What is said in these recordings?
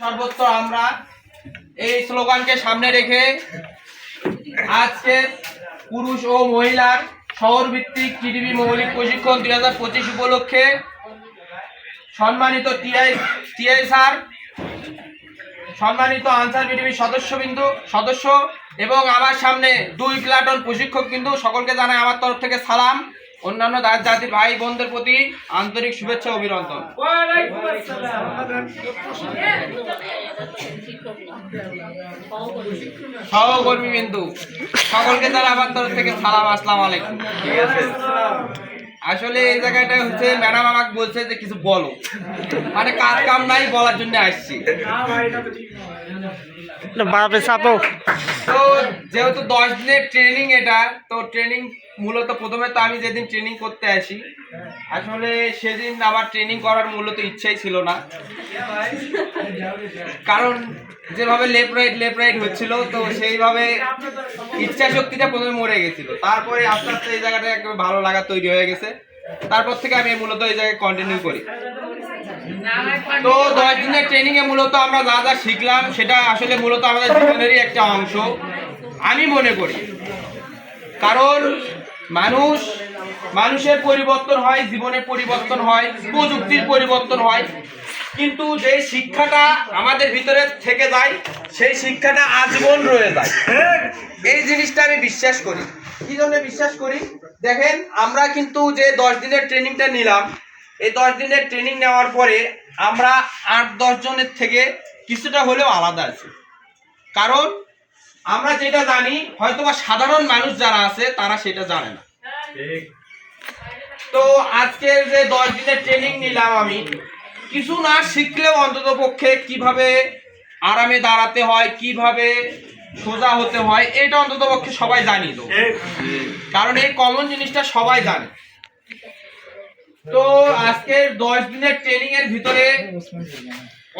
সর্বত্র আমরা এই স্লোগানকে সামনে রেখে আজকে পুরুষ ও মহিলার শহর ভিত্তিক টিডিবি মৌলিক প্রশিক্ষণ দুই হাজার পঁচিশ উপলক্ষে সম্মানিত টিআই টিআই স্যার, সম্মানিত আনসার বিডিবির সদস্যবিন্দু, সদস্য এবং আমার সামনে দুই প্লাটন প্রশিক্ষক কিন্তু সকলকে জানাই আমার তরফ থেকে সালাম। অন্যান্য দা- জাতির ভাই বোনদের প্রতি আন্তরিক শুভেচ্ছা অভিনন্দন। সহকর্মী বিন্দু সকলকে তারা আবার তরফ থেকে সালাম আসসালাম আলাইকুম। ঠিক আছে। আসলে এই জায়গাটা হচ্ছে ম্যাডাম আমাকে বলছে যে কিছু বলো। মানে কাজ কাম নাই বলার জন্য আসছি। বাপে তো যেহেতু দশ দিনের ট্রেনিং এটা তো ট্রেনিং মূলত প্রথমে তো আমি যেদিন ট্রেনিং করতে আসি আসলে সেদিন আমার ট্রেনিং করার মূলত ইচ্ছাই ছিল না। কারণ যেভাবে লেফট রাইট লেফট রাইট হচ্ছিল, তো সেইভাবে ইচ্ছা শক্তিটা প্রথমে মরে গেছিল। তারপরে আস্তে আস্তে এই জায়গাটা একদম ভালো লাগা তৈরি হয়ে গেছে। তারপর থেকে আমি মূলত এই জায়গায় কন্টিনিউ করি। তো দশ দিনের ট্রেনিং এ মূলত আমরা যা যা শিখলাম, সেটা আসলে মূলত আমাদের জীবনেরই একটা অংশ। আমি মনে করি। কারণ মানুষ, মানুষের পরিবর্তন হয়, জীবনের পরিবর্তন হয়, প্রযুক্তির পরিবর্তন হয়। কিন্তু যে শিক্ষাটা আমাদের ভিতরে থেকে যায়, সেই শিক্ষাটা আজীবন রয়ে যায়। এই জিনিসটা আমি বিশ্বাস করি। কি জন্য বিশ্বাস করি? দেখেন, আমরা কিন্তু যে দশ দিনের ট্রেনিংটা নিলাম, এই দশ দিনের ট্রেনিং নেওয়ার পরে আমরা আট, দশ জনের থেকে কিছুটা হলেও আলাদা আছি। কারণ আমরা যেটা জানি হয়তোবা সাধারণ মানুষ যারা আছে তারা সেটা জানে না। তো আজকের যে দশ দিনের ট্রেনিং নিলাম আমি কিছু না শিখলেও অন্তত পক্ষে কীভাবে আরামে দাঁড়াতে হয় কীভাবে সোজা হতে হয় এটা অন্তত পক্ষে সবাই জানি তো কারণ এই কমন জিনিসটা সবাই জানে। তো আজকের দশ দিনের ট্রেনিং এর ভিতরে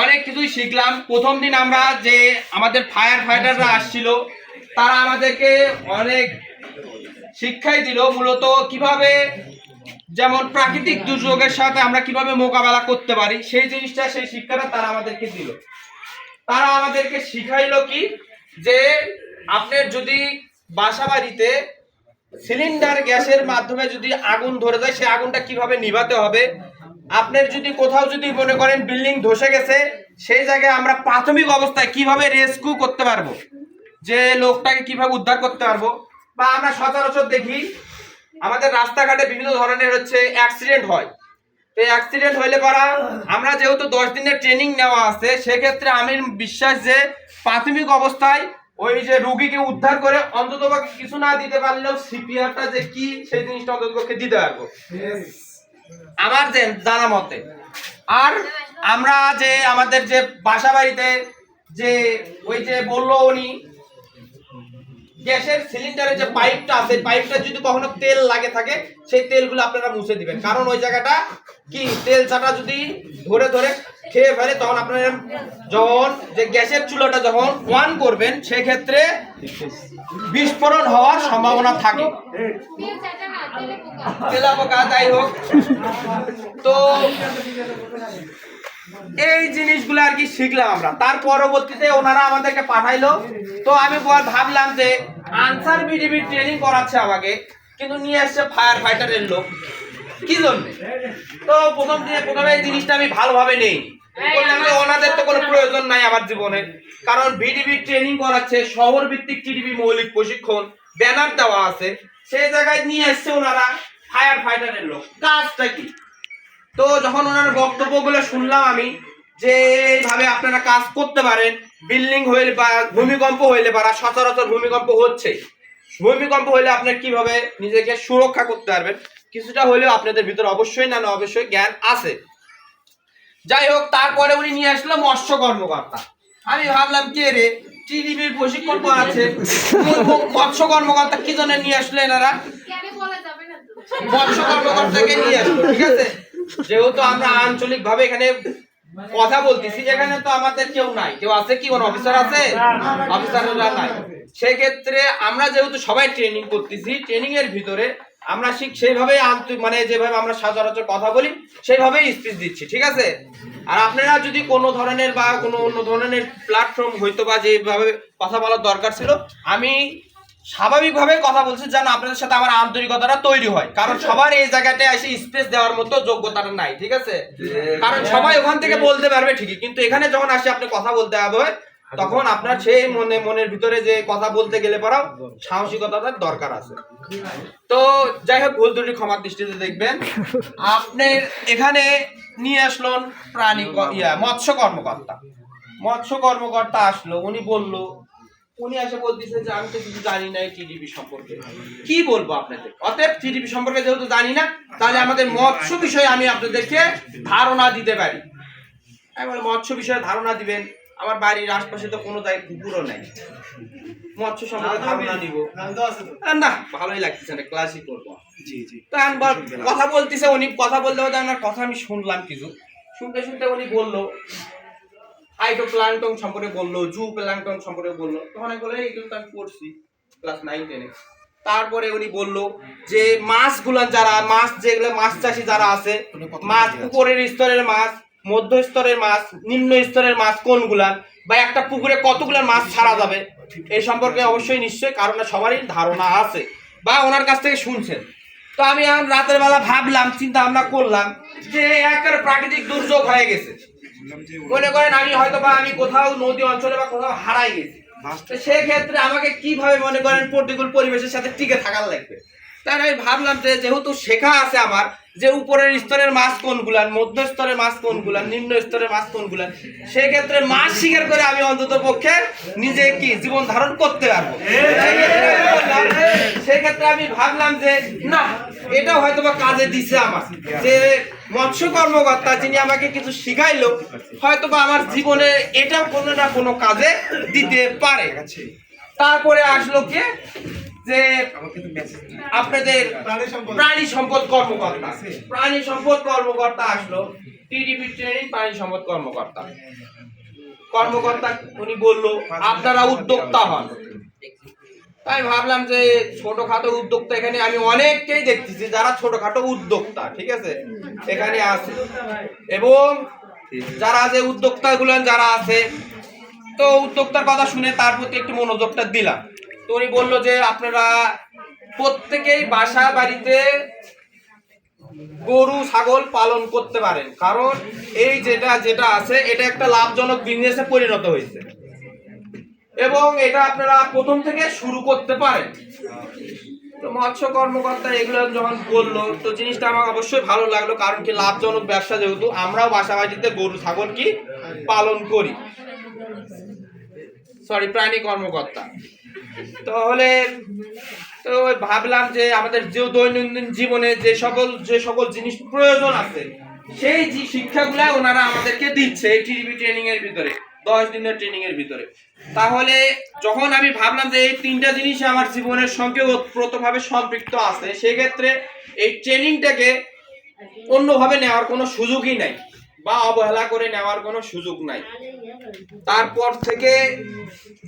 অনেক কিছুই শিখলাম। প্রথম দিন আমরা যে আমাদের ফায়ার ফাইটাররা আসছিল, তারা আমাদেরকে অনেক শিক্ষাই দিল। মূলত কীভাবে যেমন প্রাকৃতিক দুর্যোগের সাথে আমরা কীভাবে মোকাবেলা করতে পারি, সেই জিনিসটা, সেই শিক্ষাটা তারা আমাদেরকে দিল। তারা আমাদেরকে শিখাইলো কি, যে আপনার যদি বাসা বাড়িতে সিলিন্ডার গ্যাসের মাধ্যমে যদি আগুন ধরে যায় সেই আগুনটা কীভাবে নিভাতে হবে আপনার যদি কোথাও যদি মনে করেন বিল্ডিং ধসে গেছে, সেই জায়গায় আমরা প্রাথমিক অবস্থায় কীভাবে রেস্কিউ করতে পারব? যে লোকটাকে কীভাবে উদ্ধার করতে পারব? বা আমরা সচরাচর দেখি, আমাদের রাস্তাঘাটে বিভিন্ন ধরনের হচ্ছে অ্যাক্সিডেন্ট হয়। তো অ্যাক্সিডেন্ট হইলে পারা, আমরা যেহেতু দশ দিনের ট্রেনিং নেওয়া আছে, সেক্ষেত্রে আমি বিশ্বাস যে প্রাথমিক অবস্থায় ওই যে রুগীকে উদ্ধার করে অন্তত কিছু না দিতে পারলেও সিপিআরটা যে কি, সেই জিনিসটা অন্তত দিতে পারব। আমার যে জানা মতে। আর আমরা যে আমাদের যে বাসা বাড়িতে যে ওই যে বলল উনি, গ্যাসের সিলিন্ডারের যে পাইপটা আছে পাইপটা যদি কখনো তেল লাগে থাকে, সেই তেলগুলো আপনারা মুছে দিবেন। কারণ ওই জায়গাটা কি? তেল ছাড়া যদি ধরে ধরে খেয়ে ফেলে, তখন আপনারা যখন যে গ্যাসের চুলাটা যখন অন করবেন, সেক্ষেত্রে বিস্ফোরণ হওয়ার সম্ভাবনা থাকে। তেলা যাই হোক। তো এই জিনিসগুলো আর কি শিখলাম আমরা। তার পরবর্তীতে ওনারা আমাদেরকে পাঠাইলো। তো আমি বল- ভাবলাম যে আনসার বিডিবি ট্রেনিং করাচ্ছে আমাকে, কিন্তু নিয়ে আসছে ফায়ার ফাইটারের লোক। কি জন্য? তো প্রথম দিনে প্রথমে এই জিনিসটা আমি ভালোভাবে নেই। ওনাদের তো কোনো প্রয়োজন নাই আমার জীবনে। কারণ বিডিবি ট্রেনিং করাচ্ছে শহর ভিত্তিক টিডিবি মৌলিক প্রশিক্ষণ ব্যানার দেওয়া আছে। সেই জায়গায় নিয়ে এসছে ওনারা ফায়ার ফাইটারের লোক। কাজটা কি? তো যখন ওনার বক্তব্যগুলো শুনলাম আমি, যে এইভাবে আপনারা কাজ করতে পারেন বিল্ডিং হইলে বা ভূমিকম্প হইলে বা সচরাচর ভূমিকম্প হচ্ছে। ভূমিকম্প হইলে আপনার কীভাবে নিজেকে সুরক্ষা করতে পারবেন? কিছুটা হলেও আপনাদের ভিতরে অবশ্যই না না অবশ্যই জ্ঞান আছে। যাই হোক তারপরে উনি নিয়ে আসলো মৎস্য কর্মকর্তা। আমি ভাবলাম কে রে? টিডিবির প্রশিক্ষণ করাচ্ছে মৎস্য কর্মকর্তা কি জন্য নিয়ে আসলো এনারা? মৎস্য কর্মকর্তাকে নিয়ে আসব ঠিক আছে? যেহেতু আমরা আঞ্চলিক ভাবে এখানে কথা বলতেছি এখানে তো আমাদের কেউ নাই। কেউ আছে কি? কোনো অফিসার আছে? অফিসাররা নাই। সেক্ষেত্রে আমরা যেহেতু সবাই ট্রেনিং করতেছি ট্রেনিং এর ভিতরে আমরা ঠিক সেইভাবেই মানে যেভাবে আমরা সচরাচর কথা বলি, সেইভাবেই স্পিচ দিচ্ছি, ঠিক আছে? আর আপনারা যদি কোনো ধরনের বা কোনো অন্য ধরনের প্ল্যাটফর্ম হয়তো বা যেভাবে কথা বলার দরকার ছিল, আমি স্বাভাবিকভাবে কথা বলছি যেন আপনাদের সাথে আমার আন্তরিকতাটা তৈরি হয়। কারণ সবার এই জায়গাতে এসে স্পেস দেওয়ার মতো যোগ্যতাটা নাই, ঠিক আছে? কারণ সবাই ওখান থেকে বলতে পারবে ঠিকই, কিন্তু এখানে যখন আসে, আপনি কথা বলতে হবে তখন আপনার সেই মনে, মনের ভিতরে যে কথা বলতে গেলে পরাও সাহসিকতার দরকার আছে। তো যাই হোক, ভুল ত্রুটি ক্ষমার দৃষ্টিতে দেখবেন। আপনি এখানে নিয়ে আসলেন প্রাণী ইয়া, মৎস্য কর্মকর্তা। মৎস্য কর্মকর্তা আসলো, উনি বলল, উনি এসে বলতেছে যে আমি তো কিছু জানি না টিডিপি সম্পর্কে। কি বলব আপনাদের? অতএব টিডিপি সম্পর্কে যেহেতু জানি না, তাহলে আমাদের মৎস্য বিষয়ে আমি আপনাদেরকে ধারণা দিতে পারি। আমি মৎস্য বিষয়ে ধারণা দিবেন আমার বাড়ির আশপাশে তো কোনো জায়গায় পুকুরও নাই। মৎস্য সম্পর্কে ধারণা নিব। না ভালোই লাগতেছে না ক্লাসই করব। জি জি। তো আমি কথা বলতেছে উনি কথা বলতে বলতে আমার কথা আমি শুনলাম কিছু। শুনতে শুনতে উনি বলল হাইটো প্লান্টন সম্পর্কে বলল জু প্লান্টন সম্পর্কে বলল। তখন আমি বলে এগুলো তো আমি পড়ছি ক্লাস নাইন টেনে তারপরে উনি বলল যে মাছগুলো যারা মাছ যেগুলো মাছ চাষি যারা আছে মাছ উপরের স্তরের মাছ মধ্য স্তরের মাছ নিম্ন স্তরের মাছ কোনগুলান বা একটা পুকুরে কতগুলো মাছ ছাড়া যাবে? এই সম্পর্কে অবশ্যই নিশ্চয়ই কারণ সবারই ধারণা আছে বা ওনার কাছ থেকে শুনছেন। তো আমি এখন রাতের বেলা ভাবলাম, চিন্তা ভাবনা করলাম যে একের প্রাকৃতিক দুর্যোগ হয়ে গেছে। মনে করেন আমি হয়তো বা আমি কোথাও নদী অঞ্চলে বা কোথাও হারাই গেছি। সেক্ষেত্রে আমাকে কীভাবে মনে করেন প্রতিকূল পরিবেশের সাথে টিকে থাকার লাগবে? তাই আমি ভাবলাম যে যেহেতু শেখা আছে আমার যে উপরের স্তরের মাছ কোনগুলান মধ্য স্তরের মাছ কোনগুলান নিম্ন স্তরের মাছ কোনগুলান সেক্ষেত্রে মাছ শিকার করে আমি অন্তত পক্ষে নিজে কি জীবন ধারণ করতে পারব? সেক্ষেত্রে আমি ভাবলাম যে, না এটা হয়তো বা কাজে দিছে আমার। যে মৎস্য কর্মকর্তা যিনি আমাকে কিছু শিখাইলো হয়তো বা আমার জীবনে এটা কোনো না কোনো কাজে দিতে পারে। তারপরে আসলো কে? যে আপনাদের প্রাণী সম্পদ। কর্মকর্তা, প্রাণী সম্পদ কর্মকর্তা আসলো, টিডিপি ট্রেনিং প্রাণী সম্পদ কর্মকর্তা। কর্মকর্তা, উনি বলল, আপনারা উদ্যোক্তা হন। তাই ভাবলাম যে ছোটখাটো উদ্যোক্তা এখানে আমি অনেককেই দেখতেছি যারা ছোটখাটো উদ্যোক্তা, ঠিক আছে? এখানে আছে। এবং যারা যে উদ্যোক্তাগুলো, যারা আছে, তো উদ্যোক্তার কথা শুনে তার প্রতি একটু মনোযোগটা দিলাম। উনি বলল যে আপনারা প্রত্যেকেই বাসা বাড়িতে গরু, ছাগল পালন করতে পারেন। কারণ এই যেটা যেটা আছে, এটা একটা লাভজনক বিজনেসে পরিণত হয়েছে। এবং এটা আপনারা প্রথম থেকে শুরু করতে পারেন। তো মৎস্য কর্মকর্তা এগুলো যখন বলল, তো জিনিসটা আমার অবশ্যই ভালো লাগল, কারণ কি লাভজনক ব্যবসা যেহেতু, আমরাও বাসা বাড়িতে গরু, ছাগল কি পালন করি। সরি প্রাণী কর্মকর্তা। তাহলে তো ভাবলাম যে আমাদের যে দৈনন্দিন জীবনে যে সকল যে সকল জিনিস প্রয়োজন আছে, সেই যে শিক্ষাগুলা ওনারা আমাদেরকে দিচ্ছে এই টিভি ট্রেনিং এর ভিতরে, দশ দিনের ট্রেনিং এর ভিতরে। তাহলে যখন আমি ভাবলাম যে এই তিনটা জিনিস আমার জীবনের সঙ্গে ওতপ্রোতভাবে সম্পৃক্ত আছে, সেক্ষেত্রে এই ট্রেনিংটাকে অন্যভাবে নেওয়ার কোনো সুযোগই নাই। বা অবহেলা করে নেওয়ার কোনো সুযোগ নাই। তারপর থেকে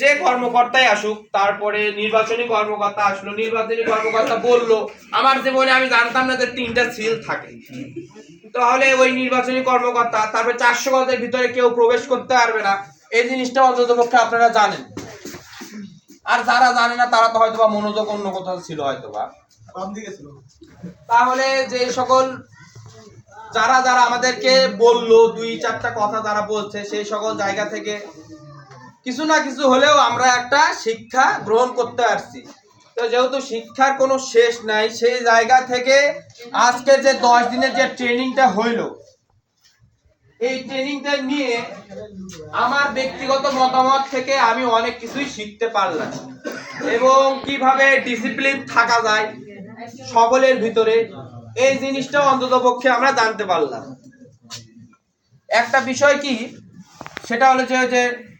যে কর্মকর্তাই আসুক তারপরে নির্বাচনী কর্মকর্তা আসলো নির্বাচনী কর্মকর্তা বলল আমার জীবনে আমি জানতাম না যে তিনটা সিল থাকে। তাহলে ওই নির্বাচনী কর্মকর্তা তারপরে চারশো গজের ভিতরে কেউ প্রবেশ করতে পারবে না। এই জিনিসটা অন্তত পক্ষে আপনারা জানেন। আর যারা জানে না তারা তো হয়তো বা মনোযোগ অন্য কোথাও ছিল হয়তো বা তাহলে যে সকল যারা যারা আমাদেরকে বলল, দুই চারটা কথা যারা বলছে, সেই সকল জায়গা থেকে কিছু না কিছু হলেও আমরা একটা শিক্ষা গ্রহণ করতে পারছি তো যেহেতু শিক্ষার কোনো শেষ নাই, সেই জায়গা থেকে আজকে যে দশ দিনের যে ট্রেনিংটা হইল, এই ট্রেনিংটা নিয়ে আমার ব্যক্তিগত মতামত থেকে আমি অনেক কিছুই শিখতে পারলাম। এবং কীভাবে ডিসিপ্লিন থাকা যায়, সকলের ভিতরে এই জিনিসটা অন্তত পক্ষে আমরা জানতে পারলাম। একটা বিষয় কি? সেটা হলো যে যে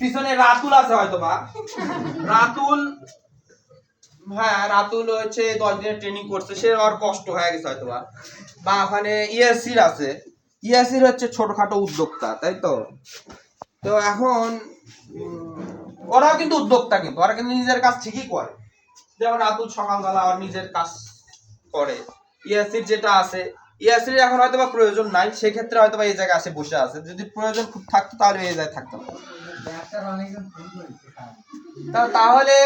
পিছনে রাতুল আছে হয়তো বা। রাতুল হ্যাঁ রাতুল হচ্ছে দশ দিনের ট্রেনিং করছে, সে আর কষ্ট হয়ে গেছে হয়তো বা। বা ওখানে ইয়াসির আছে। ইয়াসির হচ্ছে ছোটখাটো উদ্যোক্তা, তাই তো? তো এখন ওরাও কিন্তু উদ্যোক্তা কিন্তু, ওরা কিন্তু নিজের কাজ ঠিকই করে। যেমন রাতুল সকালবেলা নিজের কাজ করে। ইয়াসির যেটা আছে ইয়াসির এখন হয়তো বা প্রয়োজন নাই, সেক্ষেত্রে হয়তো বা এই জায়গায় আসে বসে আছে। যদি প্রয়োজন খুব থাকতো, তাহলে এই জায়গায় থাকতো। তাহলে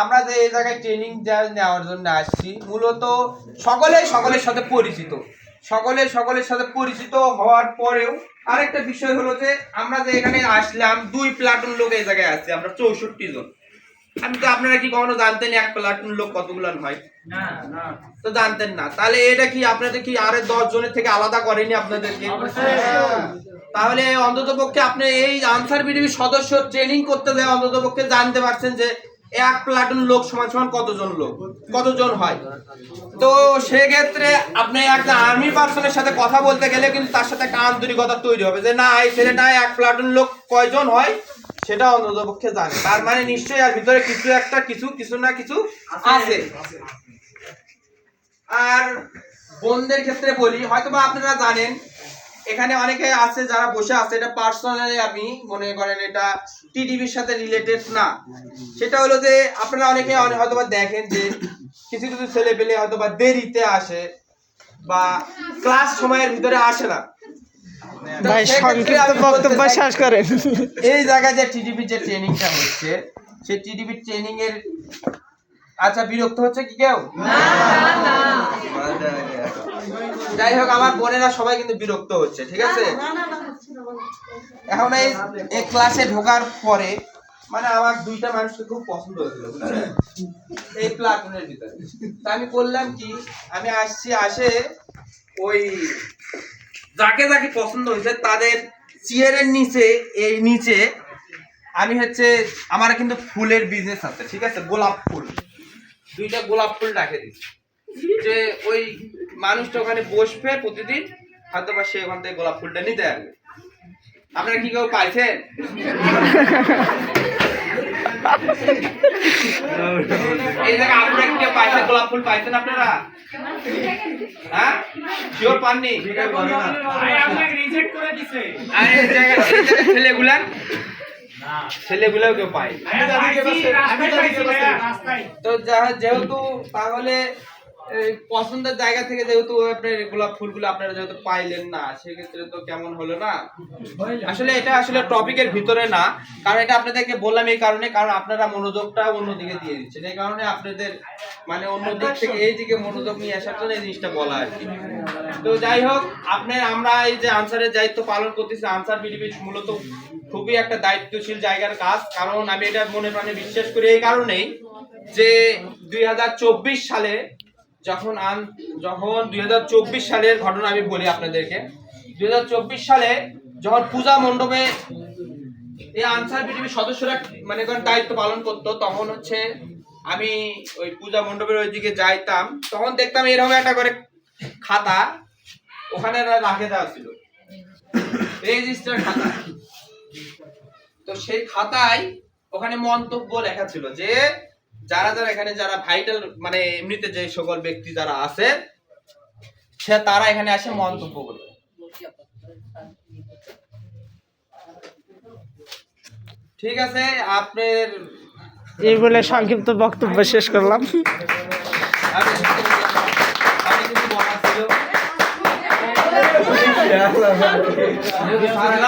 আমরা যে এই জায়গায় ট্রেনিং নেওয়ার জন্য আসছি, মূলত সকলেই সকলের সাথে পরিচিত। সকলে সকলের সাথে পরিচিত হওয়ার পরেও আরেকটা বিষয় হলো যে, আমরা যে এখানে আসলাম, দুই প্লাটুন লোক এই জায়গায় আসছে আমরা চৌষট্টি জন। আমি তো আপনারা কি কখনো জানতেন এক প্লাটুন লোক কতগুলো হয় তো জানতেন না। তাহলে এটা কি আপনাদের কি আরে দশ জনের থেকে আলাদা করেনি আপনাদেরকে? তাহলে অন্তত পক্ষে আপনি এই আনসার বিডিবি সদস্য ট্রেনিং করতে যায় অন্তত পক্ষে জানতে পারছেন যে এক প্লাটুন লোক সমান সমান কতজন লোক? কতজন হয়? তো সেক্ষেত্রে আপনি একটা আর্মি পার্সনের সাথে কথা বলতে গেলে কিন্তু তার সাথে একটা আন্তরিকতা তৈরি হবে যে না এই ছেলেটা এক প্লাটুন লোক কয়জন হয়? সেটা অন্তত পক্ষে জানে। তার মানে নিশ্চয়ই আর ভিতরে কিছু একটা, কিছু কিছু না কিছু আছে। আর বোনদের ক্ষেত্রে বলি হয়তো বা আপনারা জানেন, এখানে অনেকে আছে যারা বসে আছে, এটা পার্সোনালি আমি মনে করেন এটা টিডিবির সাথে রিলেটেড না। সেটা হলো যে, আপনারা অনেকে অনে- হয়তো বা দেখেন যে, কিছু কিছু ছেলে পেলে হয়তো বা দেরিতে আসে বা ক্লাস সময়ের ভিতরে আসে না। ভাই সংক্ষিপ্ত বক্তব্য শেষ করেন। এই জায়গায় যে টিডিপি যে ট্রেনিংটা হচ্ছে সেই টিডিপি ট্রেনিং এর আচ্ছা বিরক্ত হচ্ছে কি কেউ? যাই হোক আমার বোনেরা সবাই কিন্তু বিরক্ত হচ্ছে ঠিক আছে? এখন এই এই ক্লাসে ঢোকার পরে মানে আমার দুইটা মানুষকে খুব পছন্দ হয়েছিল এই প্লাটুনের ভিতরে। তা আমি করলাম কি আমি আসছি আসে ওই যাকে যাকে পছন্দ হয়েছে, তাদের চেয়ারের নিচে, এই নিচে আমি হচ্ছে, আমার কিন্তু ফুলের বিজনেস আছে, ঠিক আছে? গোলাপ ফুল। দুইটা গোলাপ ফুল রাখে দিচ্ছি যে ওই মানুষটা ওখানে বসবে প্রতিদিন, হয়তো বা সে ওখান থেকে গোলাপ ফুলটা নিতে আসবে। আপনারা কি কেউ পাইছেন? এই জায়গা আপনারা কি পাইছেন গোলাপ ফুল পাইছেন আপনারা? হ্যাঁ? শিওর পাননি? ছেলেগুলার ছেলেগুলাও কেউ পায়। তো যা- যেহেতু তাহলে পছন্দের জায়গা থেকে যেহেতু আপনার গোলাপ ফুলগুলো আপনারা যেহেতু পাইলেন না সেক্ষেত্রে তো কেমন হলো না? আসলে এটা আসলে টপিকের ভিতরে না কারণ এটা আপনাদেরকে বললাম এই কারণে কারণ আপনারা মনোযোগটা অন্যদিকে দিয়ে দিচ্ছেন। এই কারণে আপনাদের মানে অন্য দিক থেকে এই দিকে মনোযোগ নিয়ে আসার জন্য এই জিনিসটা বলা আর কি। তো যাই হোক আপনার আমরা এই যে আনসারের দায়িত্ব পালন করতেছি আনসার বিডিপি মূলত খুবই একটা দায়িত্বশীল জায়গার কাজ কারণ আমি এটা মনে প্রাণে বিশ্বাস করি এই কারণেই যে দুই হাজার চব্বিশ সালে যখন আন, যখন দু হাজার চব্বিশ সালের ঘটনা আমি বলি আপনাদেরকে দু হাজার চব্বিশ সালে যখন পূজা মণ্ডপে এই আনসার বিটিভির সদস্যরা মানে করেন দায়িত্ব পালন করতো, তখন হচ্ছে আমি ওই পূজা মণ্ডপের ওই দিকে যাইতাম, তখন দেখতাম এরকম একটা করে খাতা ওখানে রাখে দেওয়া ছিল। রেজিস্টার খাতা। তো সেই খাতায় ওখানে মন্তব্য লেখা ছিল যে যারা যারা এখানে যারা ভাইটাল মানে এমনিতে যে সকল ব্যক্তি যারা আছে সে তারা এখানে আসে মন্তব্য করবে। ঠিক আছে আপনার এই বলে সংক্ষিপ্ত বক্তব্য শেষ করলাম। আমি